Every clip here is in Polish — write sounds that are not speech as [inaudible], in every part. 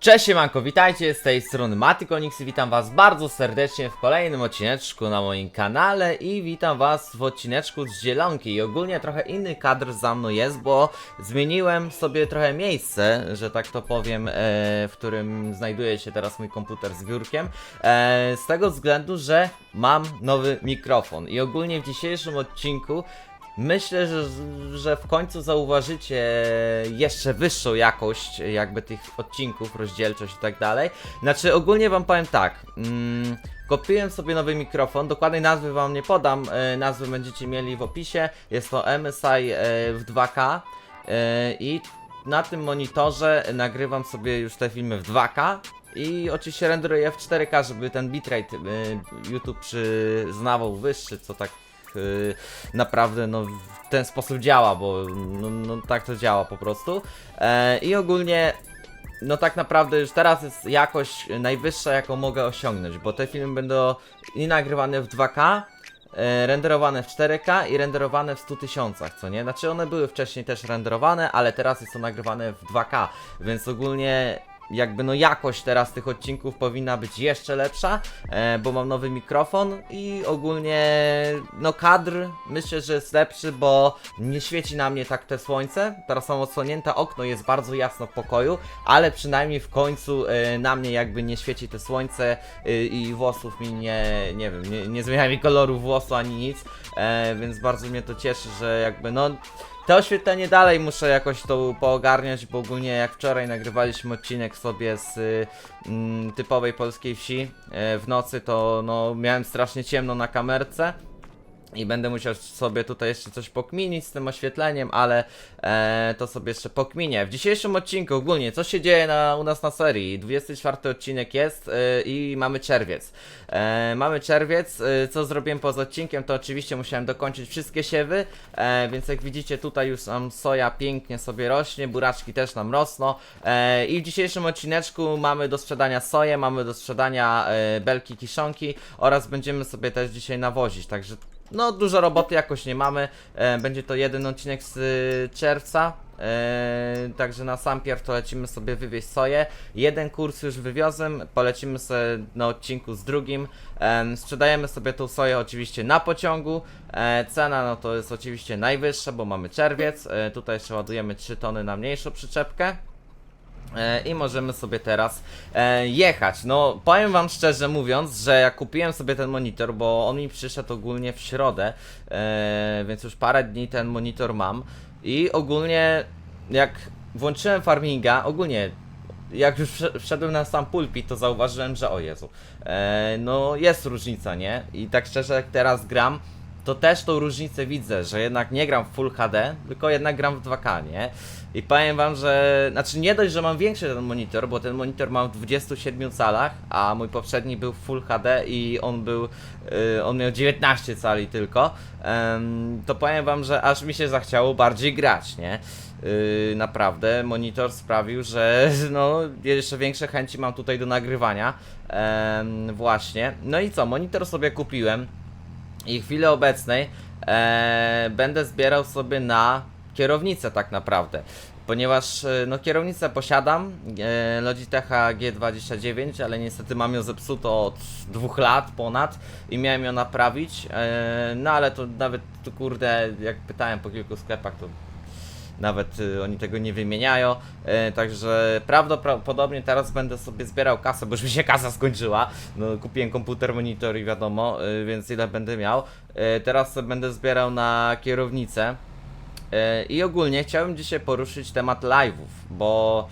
Cześć siemanko, witajcie z tej strony Matykonix i witam was bardzo serdecznie w kolejnym odcineczku na moim kanale i witam was w odcineczku z Zielonki. I ogólnie trochę inny kadr za mną jest, bo zmieniłem sobie trochę miejsce, że tak to powiem, e, w którym znajduje się teraz mój komputer z biurkiem, e, z tego względu, że mam nowy mikrofon. I ogólnie w dzisiejszym odcinku Myślę, że, że w końcu zauważycie jeszcze wyższą jakość jakby tych odcinków, rozdzielczość i tak dalej. Znaczy ogólnie wam powiem tak. Mm, kupiłem sobie nowy mikrofon, dokładnej nazwy wam nie podam, e, nazwy będziecie mieli w opisie. Jest to MSI e, w 2K e, i na tym monitorze nagrywam sobie już te filmy w 2K. I oczywiście renderuję w 4K, żeby ten bitrate e, YouTube przyznawał wyższy, co tak naprawdę no, w ten sposób działa, bo no, no, tak to działa po prostu. E, I ogólnie no tak naprawdę już teraz jest jakość najwyższa, jaką mogę osiągnąć, bo te filmy będą i nagrywane w 2K, e, renderowane w 4K i renderowane w 100 tysiącach, co nie? Znaczy one były wcześniej też renderowane, ale teraz jest to nagrywane w 2K, więc ogólnie jakby no jakość teraz tych odcinków powinna być jeszcze lepsza, e, bo mam nowy mikrofon i ogólnie no kadr myślę, że jest lepszy, bo nie świeci na mnie tak te słońce. Teraz mam odsłonięte okno, jest bardzo jasno w pokoju, ale przynajmniej w końcu e, na mnie jakby nie świeci te słońce e, i włosów mi nie, nie wiem, nie, nie zmienia mi koloru włosu ani nic, więc bardzo mnie to cieszy, że jakby no to oświetlenie dalej muszę jakoś to poogarniać, bo ogólnie jak wczoraj nagrywaliśmy odcinek sobie z y, mm, typowej polskiej wsi e, w nocy, to no miałem strasznie ciemno na kamerce. I będę musiał sobie tutaj jeszcze coś pokminić z tym oświetleniem, ale e, to sobie jeszcze pokminię. W dzisiejszym odcinku ogólnie, co się dzieje na, u nas na serii? 24 odcinek jest e, i mamy czerwiec. E, mamy czerwiec, e, co zrobiłem poza odcinkiem, to oczywiście musiałem dokończyć wszystkie siewy, e, więc jak widzicie tutaj już nam soja pięknie sobie rośnie, buraczki też nam rosną. E, I w dzisiejszym odcineczku mamy do sprzedania soję, mamy do sprzedania e, belki kiszonki oraz będziemy sobie też dzisiaj nawozić, także no, dużo roboty jakoś nie mamy. E, będzie to jeden odcinek z y, czerwca. E, także na sam pierw to lecimy sobie wywieźć soję. Jeden kurs już wywiozłem, polecimy sobie na odcinku z drugim. E, sprzedajemy sobie tą soję oczywiście na pociągu. Cena no to jest oczywiście najwyższa, bo mamy czerwiec. Tutaj jeszcze ładujemy 3 tony na mniejszą przyczepkę. E, I możemy sobie teraz e, jechać. No, powiem wam szczerze mówiąc, że ja kupiłem sobie ten monitor, bo on mi przyszedł ogólnie w środę, e, więc już parę dni ten monitor mam. I ogólnie, jak włączyłem farminga, ogólnie jak już wszedł- wszedłem na sam pulpit, to zauważyłem, że o Jezu, no jest różnica, nie? I tak szczerze, jak teraz gram, to też tą różnicę widzę, że jednak nie gram w Full HD, tylko jednak gram w 2K, nie? I powiem wam, że, znaczy nie dość, że mam większy ten monitor, bo ten monitor mam w 27 calach, a mój poprzedni był w Full HD i on był, y, on miał 19 cali tylko, to powiem wam, że aż mi się zachciało bardziej grać, nie? Yy, naprawdę monitor sprawił, że [laughs] no, jeszcze większe chęci mam tutaj do nagrywania. Em, właśnie. No i co, monitor sobie kupiłem i w chwili obecnej e, będę zbierał sobie na kierownicę tak naprawdę. Ponieważ e, no kierownicę posiadam, e, Logitecha G29, ale niestety mam ją zepsuto od dwóch lat ponad i miałem ją naprawić. E, no ale to nawet tu kurde, jak pytałem po kilku sklepach, to nawet y, oni tego nie wymieniają, e, także prawdopodobnie teraz będę sobie zbierał kasę, bo już mi się kasa skończyła, no kupiłem komputer, monitor i wiadomo, y, więc ile będę miał, teraz będę zbierał na kierownicę. I ogólnie chciałem dzisiaj poruszyć temat live'ów, bo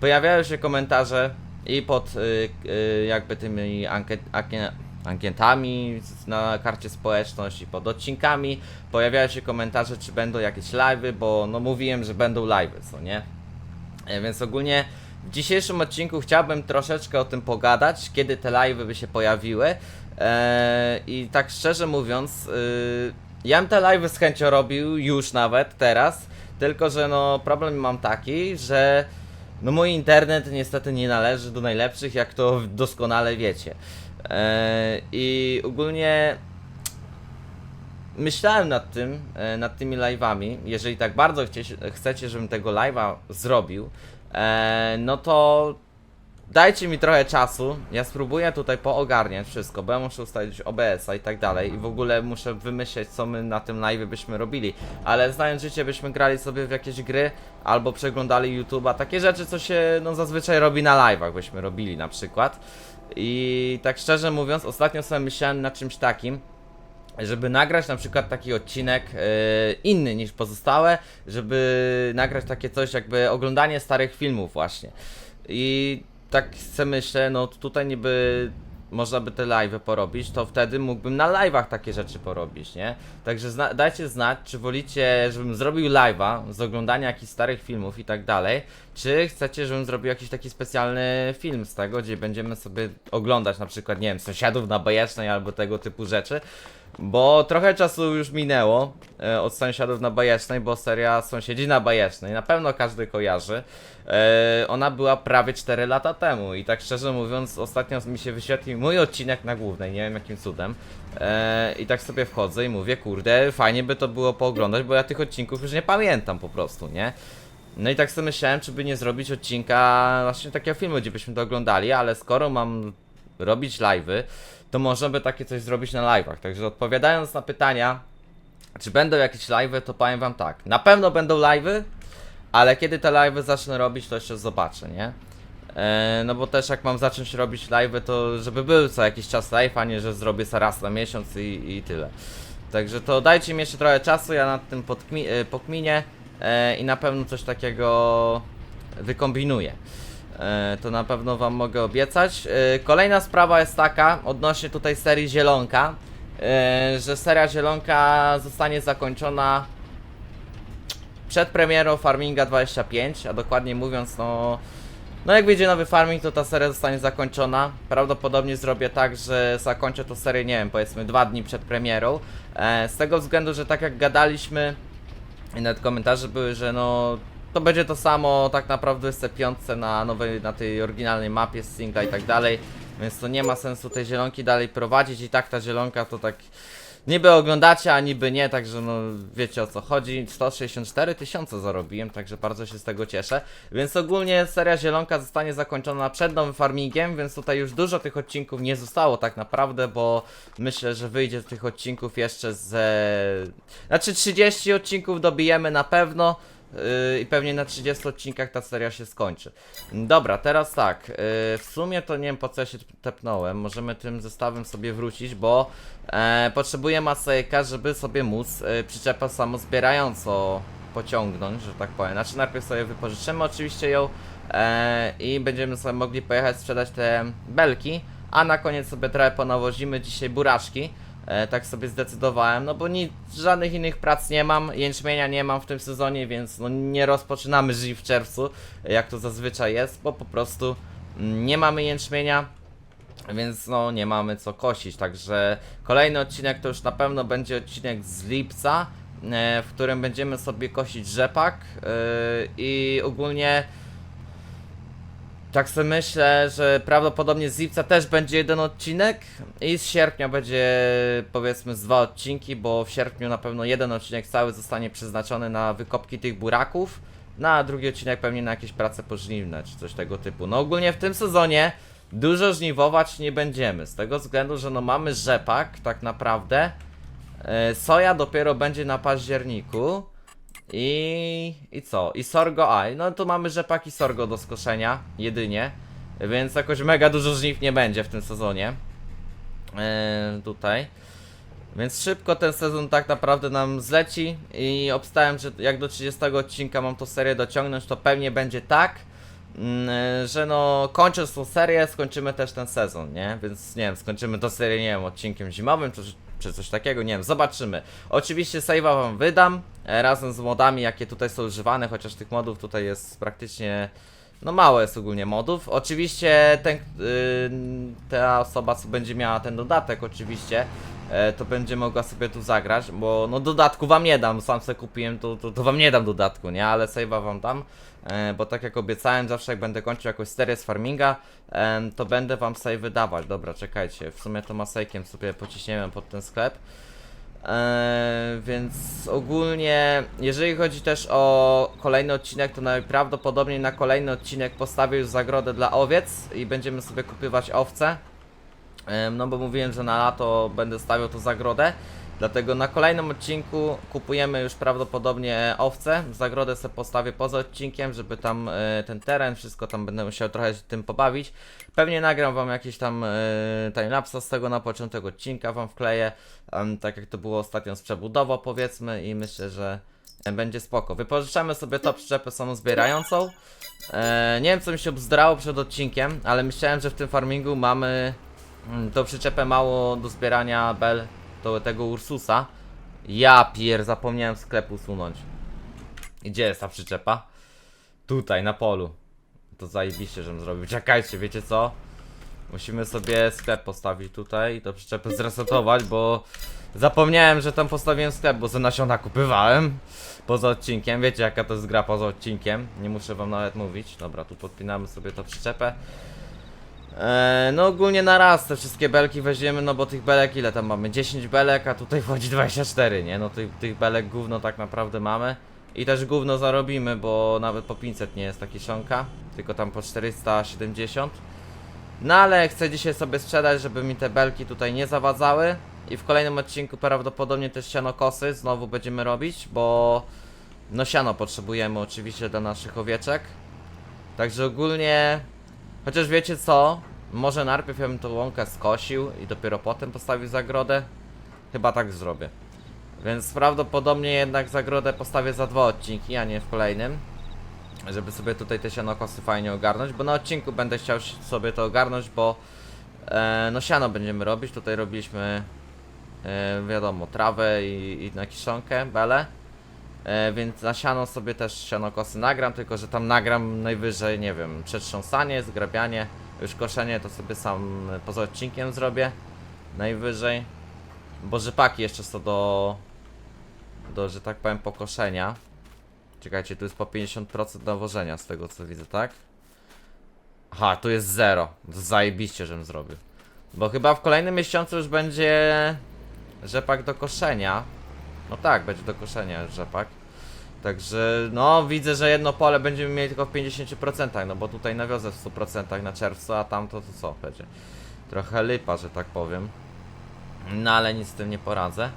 pojawiają się komentarze i pod y, y, jakby tymi ankiet, ankiet, ankietami na karcie społeczność i pod odcinkami pojawiają się komentarze, czy będą jakieś live'y, bo no mówiłem, że będą live'y, co nie? E, Więc ogólnie w dzisiejszym odcinku chciałbym troszeczkę o tym pogadać, kiedy te live'y by się pojawiły. E, I tak szczerze mówiąc, y, ja bym te live'y z chęcią robił już nawet teraz, tylko że no problem mam taki, że no mój internet niestety nie należy do najlepszych, jak to doskonale wiecie. E, I ogólnie myślałem nad tym, e, nad tymi live'ami. Jeżeli tak bardzo chcecie, żebym tego live'a zrobił, e, no to dajcie mi trochę czasu, ja spróbuję tutaj poogarniać wszystko, bo ja muszę ustalić OBS-a i tak dalej i w ogóle muszę wymyśleć co my na tym live byśmy robili, ale znając życie byśmy grali sobie w jakieś gry albo przeglądali YouTube'a, takie rzeczy co się no zazwyczaj robi na live'ach byśmy robili na przykład i tak szczerze mówiąc ostatnio sobie myślałem na czymś takim, żeby nagrać na przykład taki odcinek e, inny niż pozostałe, żeby nagrać takie coś jakby oglądanie starych filmów właśnie. I tak sobie myślę, no tutaj niby można by te live'y porobić, to wtedy mógłbym na live'ach takie rzeczy porobić, nie? Także zna dajcie znać, czy wolicie, żebym zrobił live'a z oglądania jakichś starych filmów i tak dalej, czy chcecie, żebym zrobił jakiś taki specjalny film z tego, gdzie będziemy sobie oglądać na przykład, nie wiem, sąsiadów na bajecznej albo tego typu rzeczy. Bo trochę czasu już minęło e, od sąsiadów na bajecznej, bo seria Sąsiedzi na bajecznej, na pewno każdy kojarzy. E, ona była prawie 4 lata temu i tak szczerze mówiąc, ostatnio mi się wyświetlił mój odcinek na głównej, nie wiem jakim cudem. E, I tak sobie wchodzę i mówię, kurde, fajnie by to było pooglądać, bo ja tych odcinków już nie pamiętam po prostu, nie? No i tak sobie myślałem, czy by nie zrobić odcinka właśnie takiego filmu, gdzie byśmy to oglądali, ale skoro mam robić live'y, to można by takie coś zrobić na live'ach. Także odpowiadając na pytania, czy będą jakieś live'y, to powiem wam tak. Na pewno będą live'y, ale kiedy te live'y zacznę robić, to jeszcze zobaczę, nie? E, no bo też jak mam zacząć robić live'y, to żeby był co jakiś czas live, a nie, że zrobię sobie raz na miesiąc i, i tyle. Także to dajcie mi jeszcze trochę czasu, ja nad tym podkmi- e, pokminię e, i na pewno coś takiego wykombinuję. E, to na pewno wam mogę obiecać. E, kolejna sprawa jest taka, odnośnie tutaj serii Zielonka, e, że seria Zielonka zostanie zakończona przed premierą Farminga 25, a dokładnie mówiąc, no... No jak wyjdzie nowy farming, to ta seria zostanie zakończona. Prawdopodobnie zrobię tak, że zakończę tą serię, nie wiem, powiedzmy dwa dni przed premierą. Z tego względu, że tak jak gadaliśmy, i nawet komentarze były, że no to będzie to samo tak naprawdę w C5 na nowej, na tej oryginalnej mapie z singla i tak dalej. Więc to nie ma sensu tej zielonki dalej prowadzić i tak ta zielonka to tak niby oglądacie, a niby nie, także no wiecie o co chodzi. 164 tysiące zarobiłem, także bardzo się z tego cieszę. Więc ogólnie seria zielonka zostanie zakończona przed nowym farmingiem, więc tutaj już dużo tych odcinków nie zostało tak naprawdę, bo myślę, że wyjdzie tych odcinków jeszcze ze... Znaczy 30 odcinków dobijemy na pewno. Yy, I pewnie na 30 odcinkach ta seria się skończy. Dobra, teraz tak. Yy, w sumie to nie wiem po co ja się tepnąłem. Możemy tym zestawem sobie wrócić, bo e, potrzebuję masejka, żeby sobie móc e, przyczepę samozbierająco pociągnąć, że tak powiem. Znaczy najpierw sobie wypożyczymy oczywiście ją e, i będziemy sobie mogli pojechać sprzedać te belki, a na koniec sobie trochę ponawozimy dzisiaj buraczki. E, tak sobie zdecydowałem, no bo nic, żadnych innych prac nie mam, jęczmienia nie mam w tym sezonie, więc no nie rozpoczynamy żyć w czerwcu, jak to zazwyczaj jest, bo po prostu mm, nie mamy jęczmienia, więc no nie mamy co kosić, także kolejny odcinek to już na pewno będzie odcinek z lipca, e, w którym będziemy sobie kosić rzepak e, i ogólnie tak sobie myślę, że prawdopodobnie z lipca też będzie jeden odcinek i z sierpnia będzie powiedzmy z dwa odcinki, bo w sierpniu na pewno jeden odcinek cały zostanie przeznaczony na wykopki tych buraków, no a drugi odcinek pewnie na jakieś prace pożniwne czy coś tego typu. No ogólnie w tym sezonie dużo żniwować nie będziemy, z tego względu, że no mamy rzepak tak naprawdę. E, Soja dopiero będzie na październiku. I, I co? I sorgo, a, no to mamy rzepak i sorgo do skoszenia, jedynie. Więc jakoś mega dużo żniw nie będzie w tym sezonie. Eee, tutaj. Więc szybko ten sezon tak naprawdę nam zleci i obstałem, że jak do 30 odcinka mam tą serię dociągnąć, to pewnie będzie tak, mm, że no kończąc tą serię, skończymy też ten sezon, nie? Więc nie wiem, skończymy tą serię, nie wiem, odcinkiem zimowym, czy, czy coś takiego, nie wiem, zobaczymy. Oczywiście save'a wam wydam, e, razem z modami, jakie tutaj są używane, chociaż tych modów tutaj jest praktycznie... No mało jest ogólnie modów. Oczywiście ten, y, ta osoba, co będzie miała ten dodatek, oczywiście, e, to będzie mogła sobie tu zagrać, bo no dodatku wam nie dam, sam sobie kupiłem, to, to, to wam nie dam dodatku, nie? Ale save'a wam dam, bo tak jak obiecałem, zawsze jak będę kończył jakąś serię z farminga, em, to będę wam save wydawać. Dobra, czekajcie, w sumie to masejkiem sobie pociśniemy pod ten sklep. Eee, więc ogólnie, jeżeli chodzi też o kolejny odcinek, to najprawdopodobniej na kolejny odcinek postawię już zagrodę dla owiec i będziemy sobie kupywać owce. Em, No bo mówiłem, że na lato będę stawiał tu zagrodę. Dlatego na kolejnym odcinku kupujemy już prawdopodobnie owce. Zagrodę sobie postawię poza odcinkiem, żeby tam e, ten teren, wszystko tam będę musiał trochę się tym pobawić. Pewnie nagram wam jakieś tam e, timelapsa z tego na początek odcinka wam wkleję. tak jak to było ostatnio z przebudową powiedzmy i myślę, że e, będzie spoko. Wypożyczamy sobie to przyczepę samozbierającą. E, nie wiem co mi się obzdrało przed odcinkiem, ale myślałem, że w tym farmingu mamy mm, tą przyczepę mało do zbierania bel do tego Ursusa. Ja pier, zapomniałem sklep usunąć. Gdzie jest ta przyczepa? Tutaj, na polu. To zajebiście, żebym zrobił. Czekajcie, wiecie co? Musimy sobie sklep postawić tutaj i to przyczepę zresetować, bo zapomniałem, że tam postawiłem sklep, bo ze nasiona kupywałem poza odcinkiem. Wiecie jaka to jest gra poza odcinkiem. Nie muszę wam nawet mówić. Dobra, tu podpinamy sobie to przyczepę. Eee, no ogólnie na raz te wszystkie belki weźmiemy, no bo tych belek ile tam mamy? 10 belek, a tutaj wchodzi 24, nie? No tych, tych belek gówno tak naprawdę mamy. I też gówno zarobimy, bo nawet po 500 nie jest taki szonka, tylko tam po 470. No ale chcę dzisiaj sobie sprzedać, żeby mi te belki tutaj nie zawadzały. I w kolejnym odcinku prawdopodobnie też sianokosy znowu będziemy robić, bo no siano potrzebujemy oczywiście dla naszych owieczek. Także ogólnie Chociaż wiecie co? Może najpierw ja bym tą łąkę skosił i dopiero potem postawił zagrodę? Chyba tak zrobię. Więc prawdopodobnie jednak zagrodę postawię za dwa odcinki, a nie w kolejnym. Żeby sobie tutaj te sianokosy fajnie ogarnąć, bo na odcinku będę chciał sobie to ogarnąć, bo e, no siano będziemy robić. Tutaj robiliśmy e, wiadomo, trawę i, i na kiszonkę, bele. E, więc na siano sobie też sianokosy nagram, tylko że tam nagram najwyżej, nie wiem, przetrząsanie, zgrabianie, już koszenie to sobie sam e, poza odcinkiem zrobię, najwyżej, bo rzepaki jeszcze są do, do, że tak powiem, pokoszenia. Czekajcie, tu jest po 50% nawożenia z tego co widzę, tak? Aha, tu jest zero, zajebiście, żebym zrobił. Bo chyba w kolejnym miesiącu już będzie rzepak do koszenia. No tak, będzie do koszenia rzepak. Także no widzę, że jedno pole będziemy mieli tylko w 50%, no bo tutaj nawiozę w 100% na czerwcu, a tam to, to co będzie? Trochę lipa, że tak powiem. No ale nic z tym nie poradzę.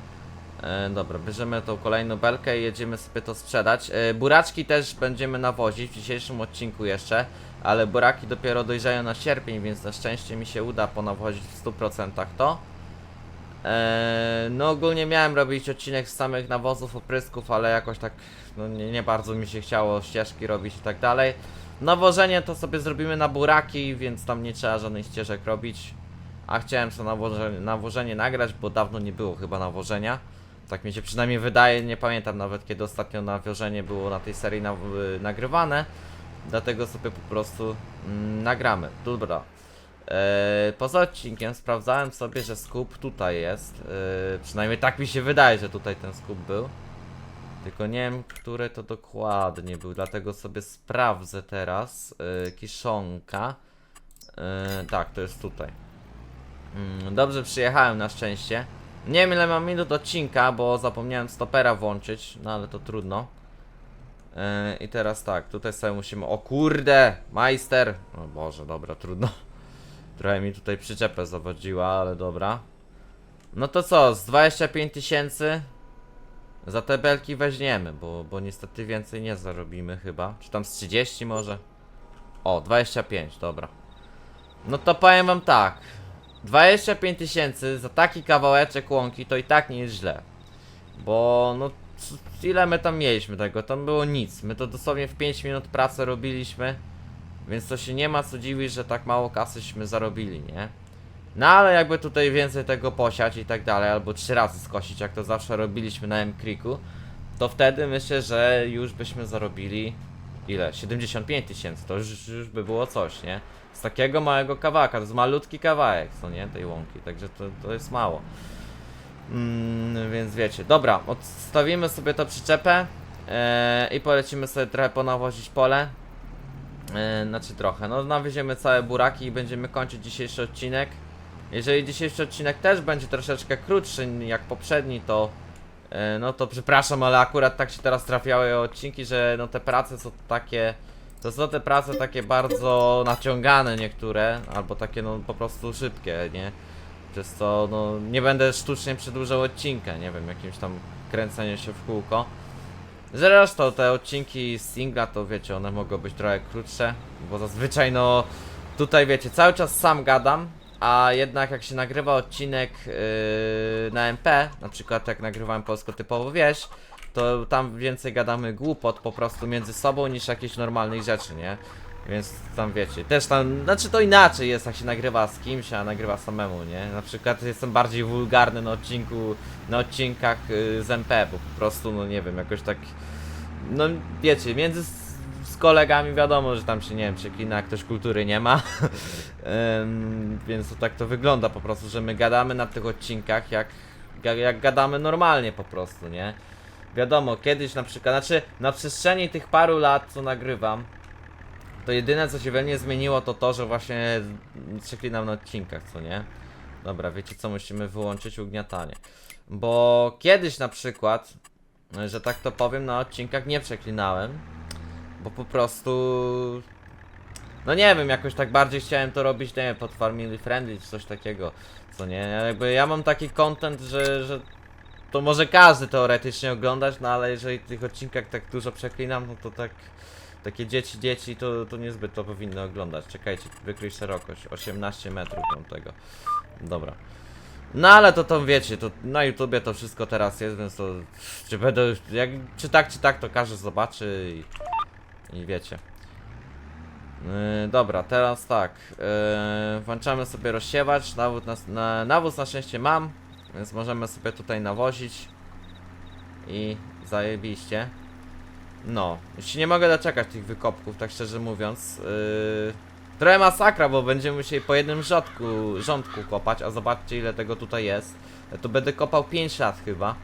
E, dobra, bierzemy tą kolejną belkę i jedziemy sobie to sprzedać. E, buraczki też będziemy nawozić w dzisiejszym odcinku jeszcze, ale buraki dopiero dojrzeją na sierpień, więc na szczęście mi się uda ponawozić w 100% to. Eee, no ogólnie miałem robić odcinek z samych nawozów, oprysków, ale jakoś tak no nie, nie bardzo mi się chciało ścieżki robić i tak dalej. Nawożenie to sobie zrobimy na buraki, więc tam nie trzeba żadnych ścieżek robić. A chciałem to nawożenie, nawożenie nagrać, bo dawno nie było chyba nawożenia. Tak mi się przynajmniej wydaje, nie pamiętam nawet kiedy ostatnio nawożenie było na tej serii na, nagrywane. Dlatego sobie po prostu mm, nagramy. Dobra, Eee, poza odcinkiem sprawdzałem sobie, że skup tutaj jest. Eee, przynajmniej tak mi się wydaje, że tutaj ten skup był. Tylko nie wiem, który to dokładnie był, dlatego sobie sprawdzę teraz. Eee, kiszonka. Eee, tak, to jest tutaj. Mm, dobrze przyjechałem na szczęście. Nie wiem ile mam minut odcinka, bo zapomniałem stopera włączyć, no ale to trudno. Eee, I teraz tak, tutaj sobie musimy. O kurde! Majster! O Boże, dobra, trudno. Trochę mi tutaj przyczepę zawodziła, ale dobra. No to co, z 25 tysięcy za te belki weźmiemy, bo, bo niestety więcej nie zarobimy chyba. Czy tam z 30 może? O, 25, dobra. No to powiem wam tak. 25 tysięcy za taki kawałeczek łąki to i tak nie jest źle. Bo no ile my tam mieliśmy tego? Tam było nic. My to dosłownie w 5 minut pracę robiliśmy. Więc to się nie ma co dziwić, że tak mało kasyśmy zarobili, nie? No ale jakby tutaj więcej tego posiać i tak dalej, albo trzy razy skosić, jak to zawsze robiliśmy na M-Creeku, to wtedy myślę, że już byśmy zarobili ile? 75 tysięcy, to już, już by było coś, nie? Z takiego małego kawałka, to jest malutki kawałek, co nie? Tej łąki, także to, to jest mało. Mm, więc wiecie, dobra, odstawimy sobie to przyczepę e, i polecimy sobie trochę ponawozić pole. E, znaczy trochę, no nawieziemy całe buraki i będziemy kończyć dzisiejszy odcinek. Jeżeli dzisiejszy odcinek też będzie troszeczkę krótszy jak poprzedni, to e, no to przepraszam, ale akurat tak się teraz trafiały odcinki, że no te prace są takie to są te prace takie bardzo naciągane niektóre, albo takie no po prostu szybkie, nie? Przez co no nie będę sztucznie przedłużał odcinka, nie wiem, jakimś tam kręceniem się w kółko. Zresztą te odcinki z singla to wiecie, one mogą być trochę krótsze, bo zazwyczaj no tutaj wiecie, cały czas sam gadam, a jednak jak się nagrywa odcinek yy, na MP, na przykład jak nagrywałem polsko typowo wieś, to tam więcej gadamy głupot po prostu między sobą niż jakichś normalnych rzeczy, nie? Więc tam wiecie, też tam, znaczy to inaczej jest jak się nagrywa z kimś, a nagrywa samemu, nie? Na przykład jestem bardziej wulgarny na odcinku, na odcinkach y, z MP, bo po prostu, no nie wiem, jakoś tak, no wiecie, między z, z kolegami wiadomo, że tam się, nie wiem, przeklina, ktoś kultury nie ma, [laughs] Em, więc to tak to wygląda po prostu, że my gadamy na tych odcinkach jak, jak gadamy normalnie po prostu, nie? Wiadomo, kiedyś na przykład, znaczy na przestrzeni tych paru lat, co nagrywam, to jedyne co się we mnie zmieniło to to, że właśnie przeklinam na odcinkach, co nie? Dobra, wiecie co, musimy wyłączyć ugniatanie. Bo kiedyś na przykład, że tak to powiem, na odcinkach nie przeklinałem, bo po prostu... No nie wiem, jakoś tak bardziej chciałem to robić, nie wiem, pod Family Friendly czy coś takiego, co nie? Jakby ja mam taki content, że, że to może każdy teoretycznie oglądać, no ale jeżeli tych odcinkach tak dużo przeklinam, no to tak takie dzieci, dzieci to, to niezbyt to powinny oglądać. Czekajcie, wykryj szerokość, 18 metrów mam tego. Dobra. No ale to tam wiecie, to na YouTubie to wszystko teraz jest, więc to czy będę, jak, czy tak, czy tak, to każdy zobaczy i, i wiecie. Yy, dobra, teraz tak. Yy, włączamy sobie rozsiewacz. Nawóz na, na, nawóz na szczęście mam, więc możemy sobie tutaj nawozić. I zajebiście. No, już nie mogę doczekać tych wykopków, tak szczerze mówiąc. Yy, trochę masakra, bo będziemy musieli po jednym rządku, rządku kopać, a zobaczcie ile tego tutaj jest. Ja będę kopał 5 lat chyba.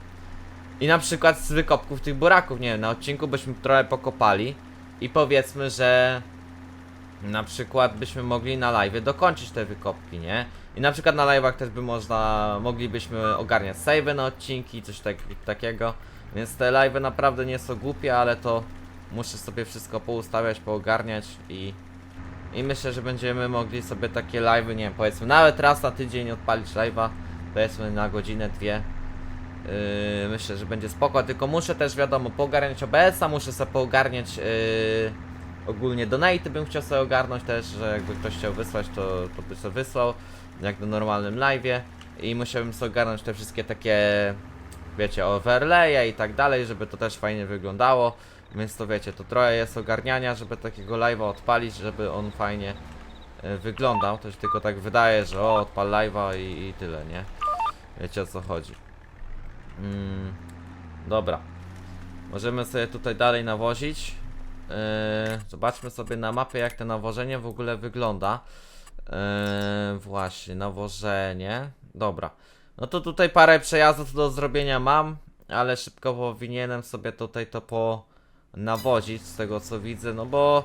I na przykład z wykopków tych buraków, nie wiem, na odcinku byśmy trochę pokopali. I powiedzmy, że na przykład byśmy mogli na live dokończyć te wykopki, nie? I na przykład na live'ach też by można, moglibyśmy ogarniać save na odcinki, coś tak, takiego. Więc te live'y naprawdę nie są głupie, ale to muszę sobie wszystko poustawiać, poogarniać i i myślę, że będziemy mogli sobie takie live'y, nie wiem, powiedzmy nawet raz na tydzień odpalić live'a, powiedzmy na godzinę, dwie. Yy, myślę, że będzie spoko, tylko muszę też wiadomo poogarniać OBS-a, muszę sobie poogarniać yy, ogólnie donaty bym chciał sobie ogarnąć też, że jakby ktoś chciał wysłać, to, to by sobie wysłał, jak na normalnym live'ie i musiałbym sobie ogarnąć te wszystkie takie, wiecie, overlaye i tak dalej, żeby to też fajnie wyglądało, więc to wiecie, to trochę jest ogarniania, żeby takiego live'a odpalić, żeby on fajnie e, wyglądał, to się tylko tak wydaje, że o, odpal live'a i, i tyle, nie? Wiecie o co chodzi. Mm, dobra. Możemy sobie tutaj dalej nawozić. Yy, zobaczmy sobie na mapie jak to nawożenie w ogóle wygląda. Yy, właśnie, nawożenie. Dobra. No to tutaj parę przejazdów do zrobienia mam, ale szybko powinienem sobie tutaj to po nawozić z tego co widzę, no bo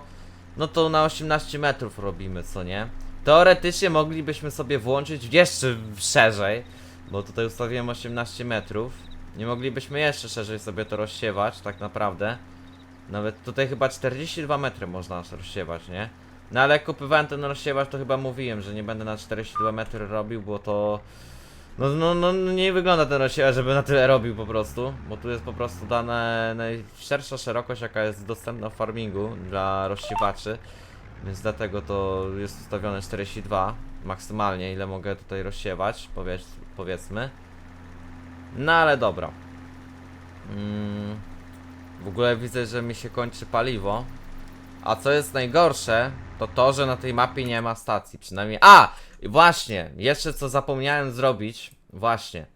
no to na 18 metrów robimy, co nie? Teoretycznie moglibyśmy sobie włączyć jeszcze szerzej, bo tutaj ustawiłem 18 metrów. Nie moglibyśmy jeszcze szerzej sobie to rozsiewać, tak naprawdę. Nawet tutaj chyba 42 metry można rozsiewać, nie? No ale jak kupowałem ten rozsiewacz, to chyba mówiłem, że nie będę na 42 metry robił, bo to... No, no, no no nie wygląda ten rozsiewacz, żeby na tyle robił po prostu, bo tu jest po prostu dana najszersza szerokość, jaka jest dostępna w farmingu dla rozsiewaczy, więc dlatego to jest ustawione 42 maksymalnie, ile mogę tutaj rozsiewać, powiedz, powiedzmy. No ale dobra. Mm, w ogóle widzę, że mi się kończy paliwo. A co jest najgorsze, to to, że na tej mapie nie ma stacji, przynajmniej... A! Właśnie, jeszcze co zapomniałem zrobić, właśnie.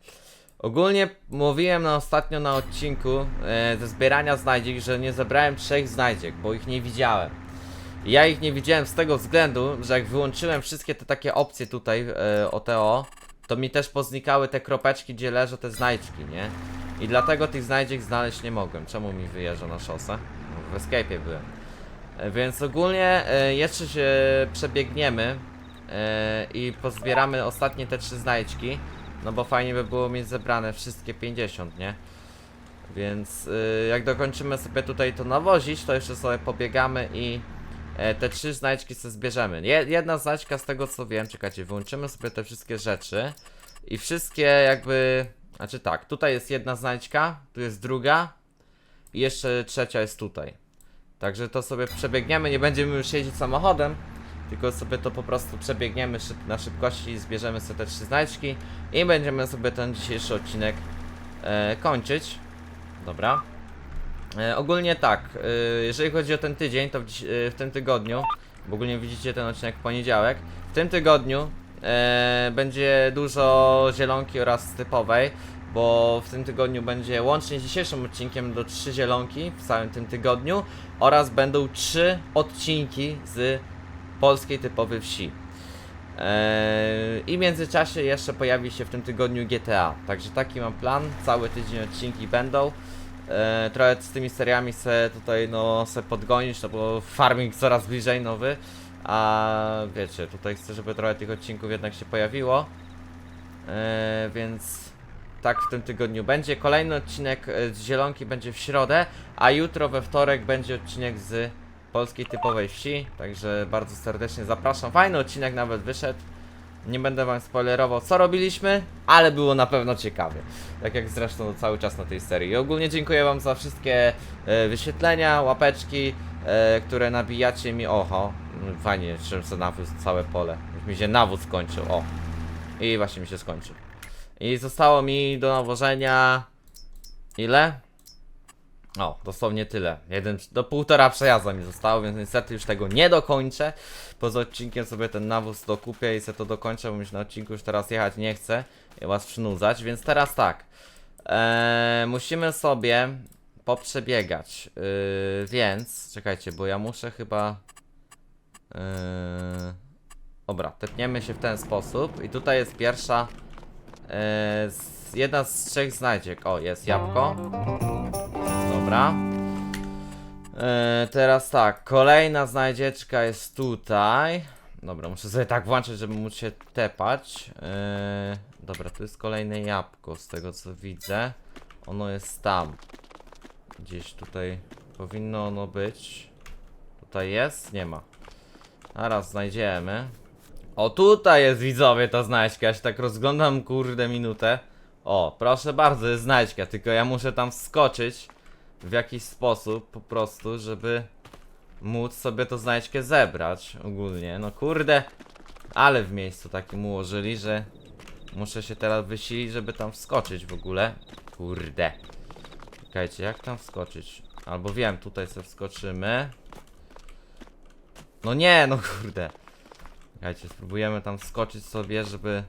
Ogólnie mówiłem na ostatnio na odcinku e, ze zbierania znajdziek, że nie zebrałem trzech znajdziek, bo ich nie widziałem. Ja ich nie widziałem z tego względu, że jak wyłączyłem wszystkie te takie opcje tutaj e, OTO, to mi też poznikały te kropeczki, gdzie leżą te znajdźki, nie? I dlatego tych znajdziek znaleźć nie mogłem. Czemu mi wyjeżdża na szosę? No, W escape'ie byłem. E, Więc ogólnie e, jeszcze się przebiegniemy e, i pozbieramy ostatnie te trzy znajdźki. No bo fajnie by było mieć zebrane wszystkie 50, nie? Więc jak dokończymy sobie tutaj to nawozić, to jeszcze sobie pobiegamy i te trzy znajdźki sobie zbierzemy. Je, jedna znajdźka z tego co wiem, czekajcie, wyłączymy sobie te wszystkie rzeczy i wszystkie jakby, znaczy tak, tutaj jest jedna znajdźka, tu jest druga i jeszcze trzecia jest tutaj. Także to sobie przebiegniemy, nie będziemy już jeździć samochodem, tylko sobie to po prostu przebiegniemy szyb na szybkości zbierzemy sobie te trzy znajdźki i będziemy sobie ten dzisiejszy odcinek e, kończyć. Dobra. E, ogólnie tak, e, jeżeli chodzi o ten tydzień, to w, e, w tym tygodniu, bo ogólnie widzicie ten odcinek w poniedziałek, w tym tygodniu e, będzie dużo zielonki oraz typowej, bo w tym tygodniu będzie łącznie z dzisiejszym odcinkiem do trzy zielonki w całym tym tygodniu oraz będą trzy odcinki z polskiej typowej wsi. Eee, I w międzyczasie jeszcze pojawi się w tym tygodniu GTA. Także taki mam plan. Cały tydzień odcinki będą. Eee, trochę z tymi seriami se tutaj no se podgonić, no bo farming coraz bliżej nowy. A wiecie, tutaj chcę, żeby trochę tych odcinków jednak się pojawiło. Eee, więc tak w tym tygodniu będzie. Kolejny odcinek e, z Zielonki będzie w środę, a jutro we wtorek będzie odcinek z polskiej typowej wsi. Także bardzo serdecznie zapraszam. Fajny odcinek nawet wyszedł. Nie będę wam spoilerował co robiliśmy, ale było na pewno ciekawie. Tak jak zresztą cały czas na tej serii. I ogólnie dziękuję wam za wszystkie e, wyświetlenia, łapeczki, e, które nabijacie mi. Oho, mm, fajnie, czym sobie nawóz całe pole. Już mi się nawóz skończył. O. I właśnie mi się skończył. I zostało mi do nawożenia. Ile? O, dosłownie tyle. Jeden, do półtora przejazda mi zostało, więc niestety już tego nie dokończę. Poza odcinkiem sobie ten nawóz dokupię i sobie to dokończę, bo się na odcinku już teraz jechać nie chcę was przynudzać, więc teraz tak. Eee, musimy sobie poprzebiegać, yy, więc czekajcie, bo ja muszę chyba. Yy, dobra, tepniemy się w ten sposób i tutaj jest pierwsza. Z, jedna z trzech znajdziek. O, jest jabłko. Dobra. E, teraz tak, kolejna znajdzieczka jest tutaj. Dobra, muszę sobie tak włączyć, żeby móc się tepać. E, dobra, tu jest kolejne jabłko, z tego co widzę. Ono jest tam. Gdzieś tutaj powinno ono być. Tutaj jest? Nie ma. Zaraz znajdziemy. O, tutaj jest widzowie ta znajdźka. Ja się tak rozglądam, kurde, minutę. O, proszę bardzo, jest znajdźka, tylko ja muszę tam wskoczyć w jakiś sposób po prostu, żeby móc sobie to znajdźkę zebrać ogólnie. No kurde, ale w miejscu takim ułożyli, że muszę się teraz wysilić, żeby tam wskoczyć w ogóle. Kurde. Czekajcie, jak tam wskoczyć? Albo wiem, tutaj sobie wskoczymy. No nie, no kurde. Czekajcie, spróbujemy tam wskoczyć sobie, żeby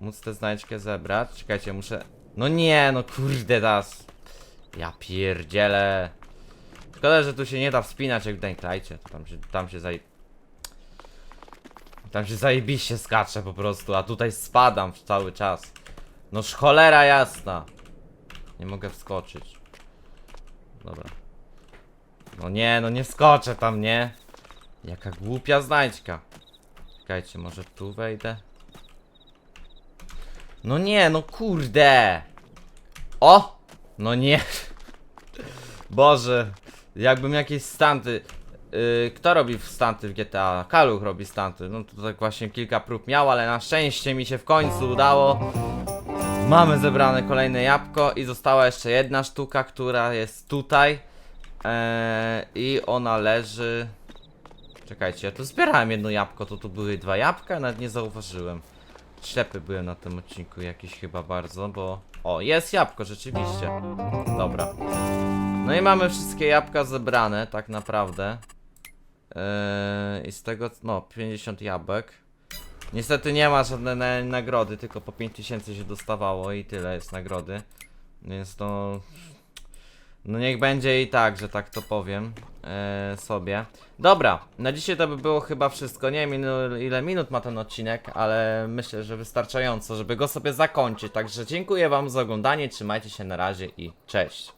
móc tę znajdźkę zebrać. Czekajcie, muszę... No nie, no kurde, das. Ja pierdzielę. Szkoda, że tu się nie da wspinać jak w. Tam się, tam się zaj... Tam się zajebiście skacze po prostu, a tutaj spadam cały czas. No cholera jasna. Nie mogę wskoczyć. Dobra. No nie, no nie skoczę tam, nie? Jaka głupia znajdźka. Czekajcie, może tu wejdę? No nie, no kurde. O! No nie. [laughs] Boże. Jakbym jakieś stanty. Yy, kto robi stanty w GTA? Kaluch robi stanty. No to tak właśnie kilka prób miał, ale na szczęście mi się w końcu udało. Mamy zebrane kolejne jabłko i została jeszcze jedna sztuka, która jest tutaj. Eee, I ona leży. Czekajcie, ja tu zbierałem jedno jabłko, to tu były dwa jabłka, nawet nie zauważyłem. Ślepy byłem na tym odcinku jakiś chyba bardzo, bo... O, jest jabłko, rzeczywiście. Dobra. No i mamy wszystkie jabłka zebrane, tak naprawdę. Yy, I z tego, no, 50 jabłek. Niestety nie ma żadnej na nagrody, tylko po 5000 się dostawało i tyle jest nagrody. Więc to... No niech będzie i tak, że tak to powiem e, sobie. Dobra, na dzisiaj to by było chyba wszystko. Nie wiem ile minut ma ten odcinek, ale myślę, że wystarczająco, żeby go sobie zakończyć. Także dziękuję wam za oglądanie, trzymajcie się na razie i cześć.